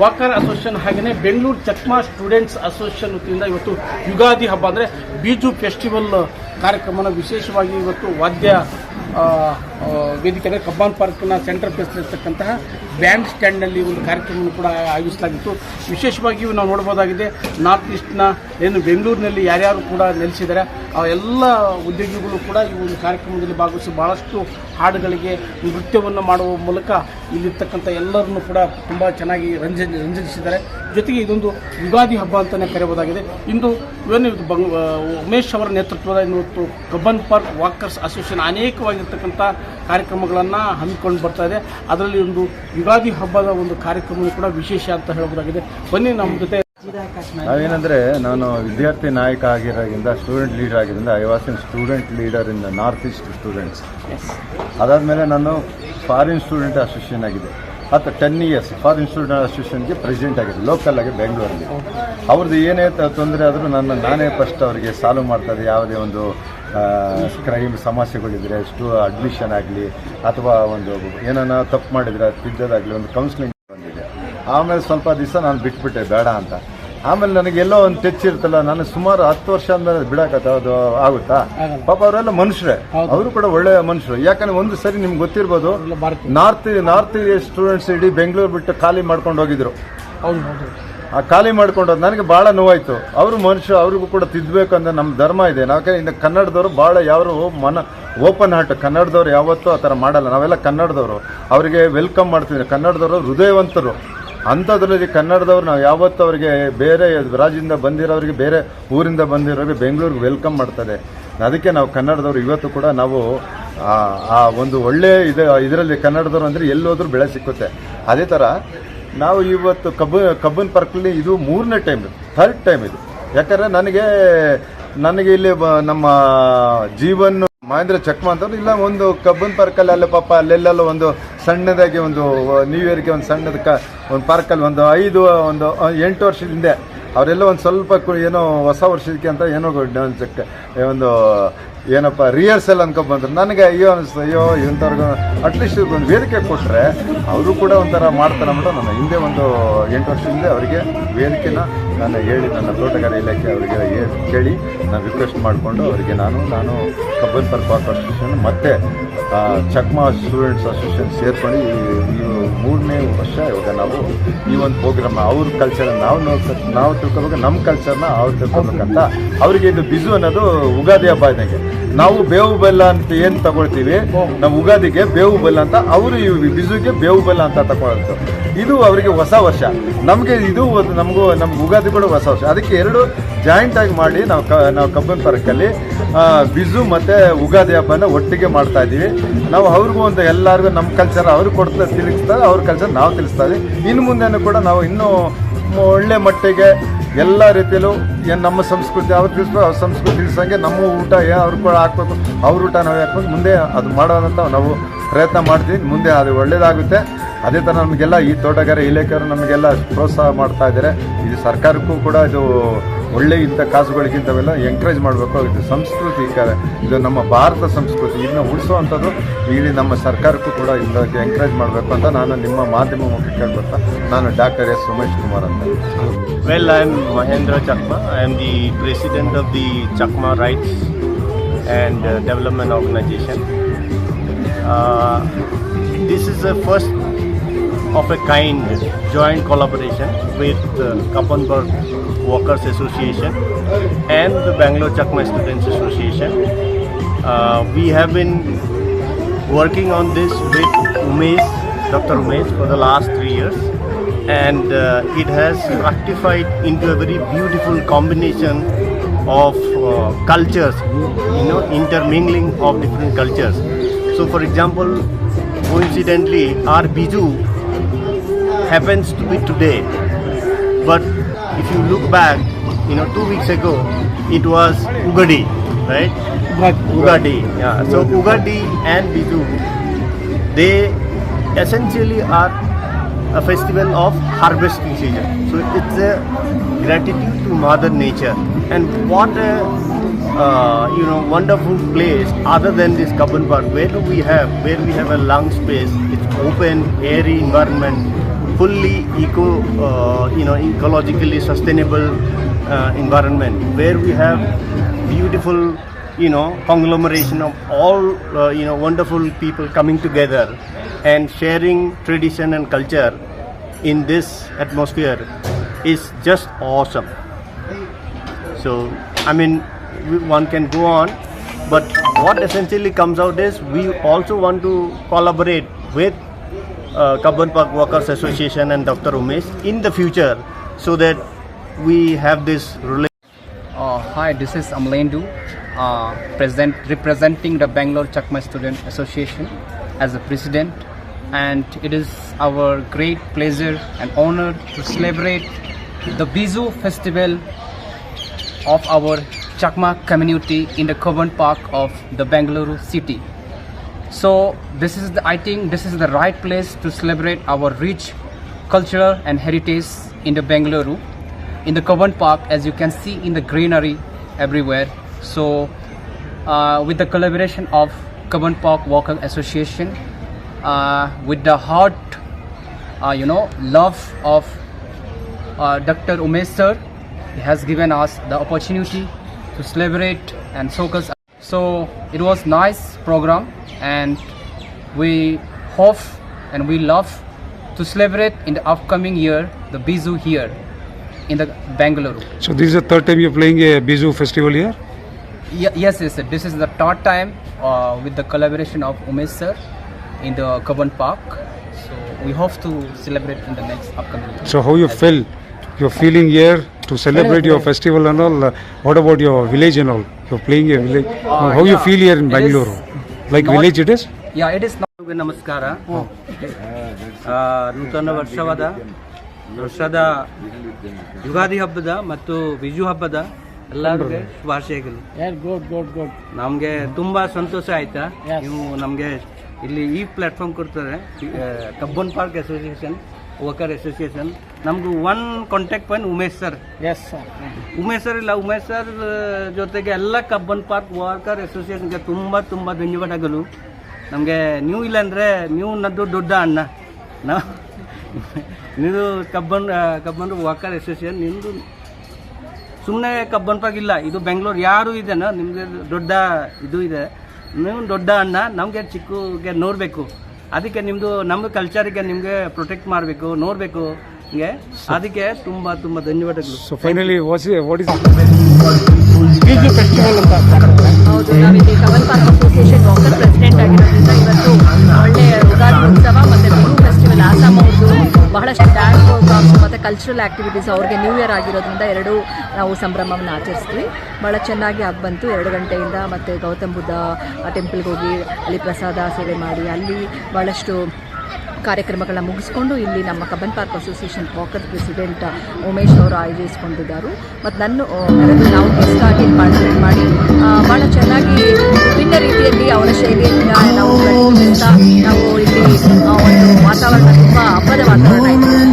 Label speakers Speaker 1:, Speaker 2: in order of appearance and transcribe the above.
Speaker 1: Walker association ಹಾಗೆಯೇ Bengaluru ಚಕ್ಮಾ students association ವತಿಯಿಂದ ಇವತ್ತು ಯುಗಾದಿ ಹಬ್ಬ ಅಂದರೆ ಬೀಜು ಫೆಸ್ಟಿವಲ್ ಕಾರ್ಯಕ್ರಮನ ವಿಶೇಷವಾಗಿ ಇವತ್ತು ವಾದ್ಯ ವೇದಿಕೆ ಅಂದರೆ ಕಬ್ಬಾನ್ ಪಾರ್ಕ್ನ ಸೆಂಟ್ರಲ್ ಪ್ಲೇಸ್ನಲ್ಲಿರ್ತಕ್ಕಂತಹ ಬ್ಯಾಂಡ್ ಸ್ಟ್ಯಾಂಡ್ನಲ್ಲಿ ಒಂದು ಕಾರ್ಯಕ್ರಮವನ್ನು ಕೂಡ ಆಯೋಜಿಸಲಾಗಿತ್ತು. ವಿಶೇಷವಾಗಿ ನಾವು ನೋಡ್ಬೋದಾಗಿದೆ, ನಾರ್ತ್ ಈಸ್ಟ್ನ, ಏನು ಬೆಂಗಳೂರಿನಲ್ಲಿ ಯಾರ್ಯಾರು ಕೂಡ ನೆಲೆಸಿದ್ದಾರೆ, ಆ ಎಲ್ಲ ಉದ್ಯೋಗಿಗಳು ಕೂಡ ಈ ಒಂದು ಕಾರ್ಯಕ್ರಮದಲ್ಲಿ ಭಾಗವಹಿಸಿ ಭಾಳಷ್ಟು ಹಾಡುಗಳಿಗೆ ನೃತ್ಯವನ್ನು ಮಾಡುವ ಮೂಲಕ ಇಲ್ಲಿರ್ತಕ್ಕಂಥ ಎಲ್ಲರನ್ನು ಕೂಡ ತುಂಬ ಚೆನ್ನಾಗಿ ರಂಜ ರಂಜಿಸಿದ್ದಾರೆ ಜೊತೆಗೆ ಇದೊಂದು ಯುಗಾದಿ ಹಬ್ಬ ಅಂತಲೇ ಕರೆಯಬಹುದಾಗಿದೆ. ಇಂದು ಏನು ಇದು ಬಂಗ್ ಉಮೇಶ್ ಅವರ ನೇತೃತ್ವದ ಇವತ್ತು ಕಬ್ಬನ್ ಪಾರ್ಕ್ ವಾಕರ್ಸ್ ಅಸೋಸಿಯೇಷನ್ ಅನೇಕವಾಗಿರ್ತಕ್ಕಂಥ ಕಾರ್ಯಕ್ರಮಗಳನ್ನು ಹಮ್ಮಿಕೊಂಡು ಬರ್ತಾ ಇದೆ. ಅದರಲ್ಲಿ ಒಂದು ಯುಗಾದಿ ಹಬ್ಬದ ಒಂದು ಕಾರ್ಯಕ್ರಮ ಕೂಡ ವಿಶೇಷ ಅಂತ ಹೇಳಬಹುದಾಗಿದೆ ಬನ್ನಿ ನಮ್ಮ ಜೊತೆ.
Speaker 2: ನಾವೇನಂದ್ರೆ ನಾನು ವಿದ್ಯಾರ್ಥಿ ನಾಯಕ ಆಗಿರೋದ್ರಿಂದ ಸ್ಟೂಡೆಂಟ್ ಲೀಡರ್ ಆಗಿದ್ದರಿಂದ I was in student leader in north east students ಅದಾದಮೇಲೆ ನಾನು ಫಾರಿನ್ ಸ್ಟೂಡೆಂಟ್ ಅಸೋಸಿಯೇಷನ್ ಆಗಿದೆ. ಮತ್ತು ಟೆನ್ ಇಯರ್ಸ್ ಫಾರಿನ್ ಸ್ಟೂಡೆಂಟ್ ಅಸೋಸಿಯೇಷನ್ಗೆ ಪ್ರೆಸಿಡೆಂಟ್ ಆಗಿದೆ ಲೋಕಲ್ ಆಗಿ ಬೆಂಗಳೂರಲ್ಲಿ ಅವ್ರದ್ದು ಏನೇ ತೊಂದರೆ ಆದರೂ ನನ್ನ ನಾನೇ ಫಸ್ಟ್ ಅವರಿಗೆ ಸಾಲ್ವ್ ಮಾಡ್ತಾರೆ ಯಾವುದೇ ಒಂದು ಕ್ರೈಮ್ ಸಮಸ್ಯೆಗಳಿದ್ರೆ ಸ್ಟೂ ಅಡ್ಮಿಷನ್ ಆಗಲಿ ಅಥವಾ ಒಂದು ಏನಾನ ತಪ್ಪು ಮಾಡಿದರೆ ತಿದ್ದೋದಾಗಲಿ ಒಂದು ಕೌನ್ಸಿಲಿಂಗ್ ಬಂದಿದೆ. ಆಮೇಲೆ ಸ್ವಲ್ಪ ದಿವಸ ನಾನು ಬಿಟ್ಬಿಟ್ಟೆ ಬೇಡ ಅಂತ. ಆಮೇಲೆ ನನಗೆ ಎಲ್ಲೋ ಒಂದು ತೆಚ್ಚಿರ್ತಲ್ಲ ಇರ್ತಲ್ಲ ನಾನು ಸುಮಾರು ಹತ್ತು ವರ್ಷ ಆದ್ಮೇಲೆ ಬಿಡಕತ್ತ ಅದು ಆಗುತ್ತಾ. ಪಾಪ ಅವರೆಲ್ಲ ಮನುಷ್ಯರೇ. ಅವರು ಕೂಡ ಒಳ್ಳೆಯ ಮನುಷ್ಯರು. ಯಾಕಂದ್ರೆ ಒಂದು ಸರಿ ನಿಮ್ಗೆ ಗೊತ್ತಿರ್ಬೋದು ನಾರ್ತ್ ನಾರ್ತ್ ಸ್ಟೂಡೆಂಟ್ಸ್ ಇಡೀ ಬೆಂಗಳೂರು ಬಿಟ್ಟು ಖಾಲಿ ಮಾಡ್ಕೊಂಡು ಹೋಗಿದ್ರು. ಖಾಲಿ ಮಾಡ್ಕೊಂಡು ಹೋದ್ ನನಗೆ ಭಾಳ ನೋವಾಯಿತು. ಅವರು ಮನುಷ್ಯ, ಅವ್ರಿಗೂ ಕೂಡ ತಿದ್ದಬೇಕು ಅಂತ ನಮ್ಮ ಧರ್ಮ ಇದೆ. ನಾವು ಇನ್ನು ಕನ್ನಡದವರು ಭಾಳ ಯಾರು ಮನ ಓಪನ್ ಹಾರ್ಟ್. ಕನ್ನಡದವ್ರು ಯಾವತ್ತೂ ಆ ಥರ ಮಾಡಲ್ಲ. ನಾವೆಲ್ಲ ಕನ್ನಡದವರು. ಅವರಿಗೆ ವೆಲ್ಕಮ್ ಮಾಡ್ತಿದ್ರು ಕನ್ನಡದವರು ಹೃದಯವಂತರು. ಅಂಥದ್ರಲ್ಲಿ ಕನ್ನಡದವ್ರು ನಾವು ಯಾವತ್ತೂ ಅವರಿಗೆ ಬೇರೆ ರಾಜ್ಯದಿಂದ ಬಂದಿರೋರಿಗೆ, ಬೇರೆ ಊರಿಂದ ಬಂದಿರೋರಿಗೆ ಬೆಂಗಳೂರಿಗೆ ವೆಲ್ಕಮ್ ಮಾಡ್ತಾರೆ. ಅದಕ್ಕೆ ನಾವು ಕನ್ನಡದವರು ಇವತ್ತು ಕೂಡ ನಾವು ಆ- ಆ ಒಂದು ಒಳ್ಳೆ ಇದು, ಇದರಲ್ಲಿ ಕನ್ನಡದವರು ಅಂದರೆ ಎಲ್ಲೋದ್ರೂ ಬೆಳೆ ಸಿಕ್ಕುತ್ತೆ. ಅದೇ ಥರ ನಾವು ಇವತ್ತು ಕಬ್ಬು, ಕಬ್ಬನ್ ಪಾರ್ಕಲ್ಲಿ ಇದು ಮೂರನೇ ಟೈಮ್ ಥರ್ಡ್ ಟೈಮ್ ಇದು. ಯಾಕಂದರೆ ನನಗೆ ನನಗೆ ಇಲ್ಲಿ ನಮ್ಮ ಜೀವನ್, ಮಹೇಂದ್ರ ಚಕ್ಮ ಅಂತ ಇಲ್ಲ, ಒಂದು ಕಬ್ಬನ್ ಪಾರ್ಕಲ್ಲಿ ಅಲ್ಲೇ ಪಾಪ ಅಲ್ಲೆಲ್ಲೆಲ್ಲ ಒಂದು ಸಣ್ಣದಾಗಿ ಒಂದು ನ್ಯೂ ಇಯರ್ಗೆ ಒಂದು ಸಣ್ಣದ ಕ, ಒಂದು ಪಾರ್ಕಲ್ಲಿ ಒಂದು ಐದು, ಒಂದು ಎಂಟು ವರ್ಷದ ಹಿಂದೆ, ಅವರೆಲ್ಲ ಒಂದು ಸ್ವಲ್ಪ ಏನೋ ಹೊಸ ವರ್ಷಕ್ಕೆ ಅಂತ ಏನೋ ಒಂದು ಏನಪ್ಪ ರಿಹರ್ಸಲ್ ಅನ್ಕೊಂಡ್ ಬಂದ್ರು ನನಗೆ ಅಯ್ಯೋ ಅನಿಸ್ತು, ಅಯ್ಯೋ, ಇಂಥವ್ರಿಗೆ ಅಟ್ಲೀಸ್ಟ್ ಒಂದು ವೇದಿಕೆ ಕೊಟ್ಟರೆ ಅವರು ಕೂಡ ಒಂಥರ ಮಾಡ್ತಾರೆ ಅಂದ್ಬಿಟ್ಟು ನಾನು ಹಿಂದೆ ಒಂದು ಎಂಟು ವರ್ಷ ಹಿಂದೆ ಅವರಿಗೆ ವೇದಿಕೆನ ನಾನು ಹೇಳಿ, ನನ್ನ ತೋಟಗಾರ ಇಲಾಖೆ ಅವರಿಗೆ ಕೇಳಿ ನಾನು ರಿಕ್ವೆಸ್ಟ್ ಮಾಡಿಕೊಂಡು ಅವರಿಗೆ ನಾನು ನಾನು ಕಬ್ಬನ್ ವಾಕ್ ಅಸೋಸಿಯೇಷನ್ ಮತ್ತು ಚಕ್ಮಾ ಸ್ಟೂಡೆಂಟ್ಸ್ ಅಸೋಸಿಯೇಷನ್ ಸೇರ್ಕೊಂಡು ಈ ಮೂರನೇ ವರ್ಷ ಇವಾಗ ನಾವು ಈ ಒಂದು ಪ್ರೋಗ್ರಾಮ್ ಅವ್ರ ಕಲ್ಚರ್ ನಾವು ನಾವು ತಿಳ್ಕೊಬೇಕು ನಮ್ಮ ಕಲ್ಚರ್ನ ಅವ್ರು ತಿಳ್ಕೊಬೇಕಂತ. ಅವರಿಗೆ ಇದು ಬಿಜು ಅನ್ನೋದು ಉಗಾದಿ ಹಬ್ಬ ಇದ್ದಂಗೆ ನಾವು ಬೇವು ಬೆಲ್ಲ ಅಂತ ಏನು ತಗೊಳ್ತೀವಿ? ನಾವು ಉಗಾದಿಗೆ ಬೇವು ಬೆಲ್ಲ ಅಂತ, ಅವರು ಈ ಬಿಜುಗೆ ಬೇವು ಬೆಲ್ಲ ಅಂತ ತಗೊಳ್ಳೋದು ಇದು ಅವರಿಗೆ ಹೊಸ ವರ್ಷ. ನಮಗೆ ಇದು ನಮಗೂ ನಮ್ಗೆ ಉಗಾದಿ ಕೂಡ ಹೊಸ ವರ್ಷ. ಅದಕ್ಕೆ ಎರಡು ಜಾಯಿಂಟ್ ಆಗಿ ಮಾಡಿ ನಾವು ಕ, ನಾವು ಕಬ್ಬನ್ ಪಾರ್ಕಲ್ಲಿ ಬಿಜು ಮತ್ತು ಉಗಾದಿ ಹಬ್ಬನ ಒಟ್ಟಿಗೆ ಮಾಡ್ತಾ ಇದ್ದೀವಿ. ನಾವು ಅವ್ರಿಗೂ ಒಂದು ಎಲ್ಲರಿಗೂ ನಮ್ಮ ಕಲ್ಚರ್ ಅವ್ರು ಕೊಡ್ತಾ ತಿಳಿಸ್ತಾರೆ, ಅವ್ರ ಕಲ್ಚರ್ ನಾವು ತಿಳಿಸ್ತಾ ಇದ್ದೀವಿ. ಇನ್ನು ಮುಂದೆನೂ ಕೂಡ ನಾವು ಇನ್ನೂ ಒಳ್ಳೆ ಮಟ್ಟಿಗೆ ಎಲ್ಲ ರೀತಿಯಲ್ಲೂ ಏನು ನಮ್ಮ ಸಂಸ್ಕೃತಿ, ಅವ್ರು ತಿಳಿಸ್ಬೇಕು ಅವ್ರ ಸಂಸ್ಕೃತಿ ತಿಳಿಸಂಗೆ ನಮ್ಮ ಊಟ ಏನು ಅವ್ರು ಕೂಡ ಹಾಕ್ಬೇಕು, ಅವ್ರ ಊಟ ನಾವು ಹಾಕ್ಬೇಕು. ಮುಂದೆ ಅದು ಮಾಡೋದಂತ ನಾವು ಪ್ರಯತ್ನ ಮಾಡ್ತೀವಿ. ಮುಂದೆ ಅದು ಒಳ್ಳೇದಾಗುತ್ತೆ. ಅದೇ ಥರ ನಮಗೆಲ್ಲ ಈ ತೋಟಗಾರ ಇಲಾಖೆಯವರು ನಮಗೆಲ್ಲ ಪ್ರೋತ್ಸಾಹ ಮಾಡ್ತಾ ಇದ್ದಾರೆ. ಇದು ಸರ್ಕಾರಕ್ಕೂ ಕೂಡ ಇದು ಒಳ್ಳೆ ಇಂಥ ಕಾಸುಗಳಿಗಿಂತವೆಲ್ಲ ಎಂಕರೇಜ್ ಮಾಡಬೇಕು. ಇದು ಸಂಸ್ಕೃತಿ ಇದು ನಮ್ಮ ಭಾರತ ಸಂಸ್ಕೃತಿ. ಇದನ್ನ ಉಳಿಸುವಂಥದ್ದು ಇಲ್ಲಿ ನಮ್ಮ ಸರ್ಕಾರಕ್ಕೂ ಕೂಡ ಇದಕ್ಕೆ ಎಂಕರೇಜ್ ಮಾಡಬೇಕು ಅಂತ ನಾನು ನಿಮ್ಮ ಮಾಧ್ಯಮ ಮುಖ್ಯ ನಾನು ಡಾಕ್ಟರ್ ಎಸ್ ಸುಮೇಶ್ ಕುಮಾರ್ ಅಂತ.
Speaker 3: Well I am Mahendra Chakma I am the president of the Chakma rights and development organisation this is a first of a kind joint collaboration with uh, Workers Association and the Bangalore Chakma Students Association. Uh, we have been working on this with Umesh, Dr. Umesh, for the last three years, and uh, it has fructified into a very beautiful combination of uh, cultures, you know, intermingling of different cultures. So, for example, coincidentally, our Biju happens to be today, but if you look back, you know, two weeks ago, it was Ugadi, right? Ugadi, yeah. So Ugadi and Biju, they essentially are a festival of harvesting season. So it's a gratitude to Mother Nature. And what a uh, you know wonderful place other than this Kaban Park. Where do we have? Where we have a lung space. It's open, airy environment fully eco, uh, you know, ecologically sustainable uh, environment where we have beautiful, you know, conglomeration of all, uh, you know, wonderful people coming together and sharing tradition and culture in this atmosphere is just awesome. So, I mean, one can go on, but what essentially comes out is we also want to collaborate with uh, Kabban Park Workers Association and Dr. Umesh in the future so that we have this relationship.
Speaker 4: Uh, hi, this is Amlendu, uh, present, representing the Bangalore Chakma Student Association as a president. And it is our great pleasure and honor to celebrate the Bizu festival of our Chakma community in the Coburn Park of the Bangalore city. So this is the I think this is the right place to celebrate our rich culture and heritage in the Bangalore. In the Coburn Park, as you can see in the greenery everywhere. So uh, with the collaboration of Coburn Park Walker Association, uh, with the heart, uh, you know, love of uh, Dr. Umesh sir, he has given us the opportunity to celebrate and focus. So it was nice program, and we hope and we love to celebrate in the upcoming year the Bizu here in the Bangalore.
Speaker 5: So this is the third time you're playing a Bizu festival here?
Speaker 4: Ye- yes, yes, sir. This is the third time uh, with the collaboration of Umesh sir in the Coburn Park. So we hope to celebrate in the next upcoming year.
Speaker 5: So how you feel? You're feeling here to celebrate your festival and all. uh, What about your village and all? You're playing a village.
Speaker 4: Uh,
Speaker 5: how you feel here in Bangalore? Like village it is?
Speaker 4: Yeah, it is not.
Speaker 6: ಎಲ್ಲರಿಗೂ ನಮಸ್ಕಾರ ಆ, ನೂತನ ವರ್ಷವಾದ ವರ್ಷದ ಯುಗಾದಿ ಹಬ್ಬದ ಮತ್ತು ಬಿಜು ಹಬ್ಬದ ಎಲ್ಲರಿಗೆ ಶುಭಾಶಯಗಳು ನಮಗೆ ತುಂಬಾ ಸಂತೋಷ ಆಯ್ತಾ ನೀವು ನಮಗೆ ಇಲ್ಲಿ ಈ ಪ್ಲಾಟ್ಫಾರ್ಮ್ ಕೊಡ್ತಾರೆ Cubbon Park association worker association ನಮ್ದು one contact point Umesh sir
Speaker 1: yes sir
Speaker 6: Umesh sir ಇಲ್ಲ ಉಮೇಶ್ ಸರ್ ಜೊತೆಗೆ ಎಲ್ಲ ಕಬ್ಬನ್ ಪಾರ್ಕ್ ವರ್ಕರ್ ಅಸೋಸಿಯೇಷನ್ಗೆ ತುಂಬ ತುಂಬ ಧನ್ಯವಾದಗಳು ನಮಗೆ ನೀವು ಇಲ್ಲ ಅಂದರೆ ನೀವು ನದ್ದು ದೊಡ್ಡ ಅಣ್ಣ. ನಾವು ನೀವು ಕಬ್ಬನ್ ಕಬ್ಬನ್ ವರ್ಕರ್ ಅಸೋಸಿಯೇಷನ್ ನಿಮ್ಮದು ಸುಮ್ಮನೆ ಕಬ್ಬನ್ ಪಾರ್ಕ್ ಇಲ್ಲ ಇದು ಬೆಂಗಳೂರು ಯಾರು ಇದೆನೋ ನಿಮಗೆ ದೊಡ್ಡ ಇದು ಇದೆ. ನೀವು ದೊಡ್ಡ ಅಣ್ಣ ನಮಗೆ ಚಿಕ್ಕಗೆ ನೋಡಬೇಕು. ಅದಕ್ಕೆ ನಿಮ್ಮದು ನಮ್ಮ ಕಲ್ಚರಿಗೆ ನಿಮಗೆ ಪ್ರೊಟೆಕ್ಟ್ ಮಾಡಬೇಕು ನೋಡಬೇಕು. ಹಿಂಗೆ? ಅದಕ್ಕೆ ತುಂಬ ತುಂಬ ಧನ್ಯವಾದಗಳು.
Speaker 5: ಸೊ ಫೈನಲಿ
Speaker 1: ಓಸಿ ಫೆಸ್ಟಿವಲ್ ಅಂತ
Speaker 7: ಹೌದು ನಾವಿಲ್ಲಿ Cubbon park association walker president ಆಗಿರೋದ್ರಿಂದ ಇವತ್ತು ಒಳ್ಳೆಯ ಉಗಾದಿ ಉತ್ಸವ ಮತ್ತು ಬಿಹು ಫೆಸ್ಟಿವಲ್ ಆಸಾಮ್ ಅವ್ರದ್ದು ಬಹಳಷ್ಟು ಡ್ಯಾನ್ಸ್ ಮತ್ತು ಕಲ್ಚರಲ್ ಆ್ಯಕ್ಟಿವಿಟೀಸ್ ಅವ್ರಿಗೆ ನ್ಯೂ ಇಯರ್ ಆಗಿರೋದ್ರಿಂದ ಎರಡು ನಾವು ಸಂಭ್ರಮವನ್ನು ಆಚರಿಸ್ತೀವಿ. ಭಾಳ ಚೆನ್ನಾಗಿ ಆಗಿ ಬಂತು. ಎರಡು ಗಂಟೆಯಿಂದ ಮತ್ತು ಗೌತಮ್ ಬುದ್ಧ ಟೆಂಪಲ್ಗೆ ಹೋಗಿ ಅಲ್ಲಿ ಪ್ರಸಾದ ಸೇವೆ ಮಾಡಿ, ಅಲ್ಲಿ ಭಾಳಷ್ಟು ಕಾರ್ಯಕ್ರಮಗಳನ್ನ ಮುಗಿಸ್ಕೊಂಡು ಇಲ್ಲಿ ನಮ್ಮ Cubbon Park association walker president Umesh ಅವರು ಆಯೋಜಿಸಿಕೊಂಡಿದ್ದಾರೆ. ಮತ್ತು ನನ್ನ ನಾವು ಗೆಸ್ಟಾಗಿ ಪಾರ್ಟಿಸಿಪೇಟ್ ಮಾಡಿ ಭಾಳ ಚೆನ್ನಾಗಿ ವಿಭಿನ್ನ ರೀತಿಯಲ್ಲಿ ಅವರ ಶೈಲಿಯಿಂದ ನಾವು ನಾವು ಇಲ್ಲಿ ಒಂದು ವಾತಾವರಣ, ತುಂಬ ಹಬ್ಬದ ವಾತಾವರಣ ಇದೆ.